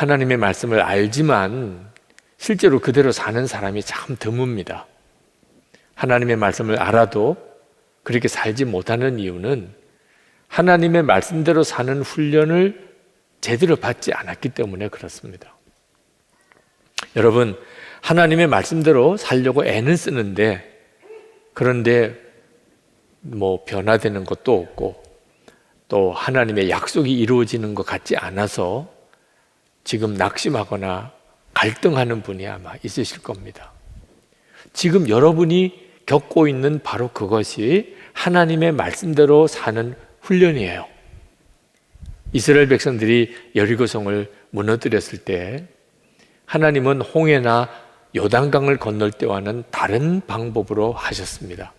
하나님의 말씀을 알지만 실제로 그대로 사는 사람이 참 드뭅니다. 하나님의 말씀을 알아도 그렇게 살지 못하는 이유는 하나님의 말씀대로 사는 훈련을 제대로 받지 않았기 때문에 그렇습니다. 여러분, 하나님의 말씀대로 살려고 애는 쓰는데 그런데 뭐 변화되는 것도 없고 또 하나님의 약속이 이루어지는 것 같지 않아서 지금 낙심하거나 갈등하는 분이 아마 있으실 겁니다. 지금 여러분이 겪고 있는 바로 그것이 하나님의 말씀대로 사는 훈련이에요. 이스라엘 백성들이 여리고성을 무너뜨렸을 때 하나님은 홍해나 요단강을 건널 때와는 다른 방법으로 하셨습니다.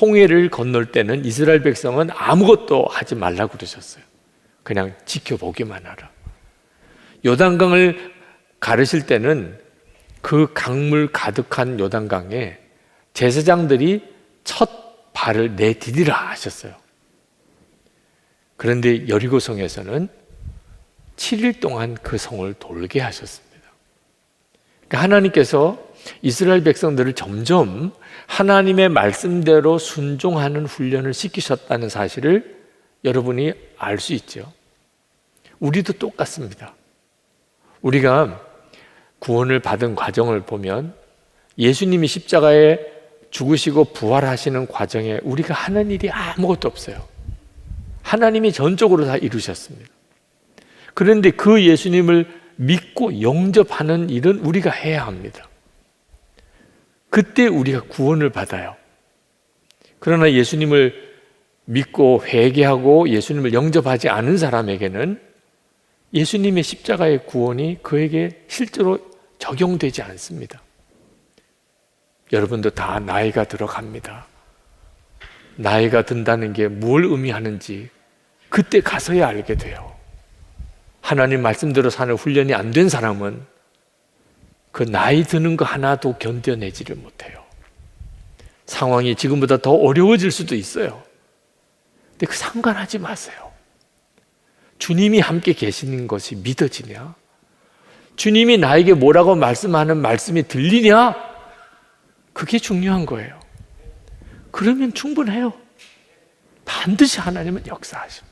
홍해를 건널 때는 이스라엘 백성은 아무것도 하지 말라고 그러셨어요. 그냥 지켜보기만 하라. 요단강을 가르실 때는 그 강물 가득한 요단강에 제사장들이 첫 발을 내디디라 하셨어요. 그런데 여리고성에서는 7일 동안 그 성을 돌게 하셨습니다. 그러니까 하나님께서 이스라엘 백성들을 점점 하나님의 말씀대로 순종하는 훈련을 시키셨다는 사실을 여러분이 알 수 있죠. 우리도 똑같습니다. 우리가 구원을 받은 과정을 보면 예수님이 십자가에 죽으시고 부활하시는 과정에 우리가 하는 일이 아무것도 없어요. 하나님이 전적으로 다 이루셨습니다. 그런데 그 예수님을 믿고 영접하는 일은 우리가 해야 합니다. 그때 우리가 구원을 받아요. 그러나 예수님을 믿고 회개하고 예수님을 영접하지 않은 사람에게는 예수님의 십자가의 구원이 그에게 실제로 적용되지 않습니다. 여러분도 다 나이가 들어갑니다. 나이가 든다는 게 뭘 의미하는지 그때 가서야 알게 돼요. 하나님 말씀대로 사는 훈련이 안 된 사람은 그 나이 드는 거 하나도 견뎌내지를 못해요. 상황이 지금보다 더 어려워질 수도 있어요. 근데 그 상관하지 마세요. 주님이 함께 계시는 것이 믿어지냐? 주님이 나에게 뭐라고 말씀하는 말씀이 들리냐? 그게 중요한 거예요. 그러면 충분해요. 반드시 하나님은 역사하십니다.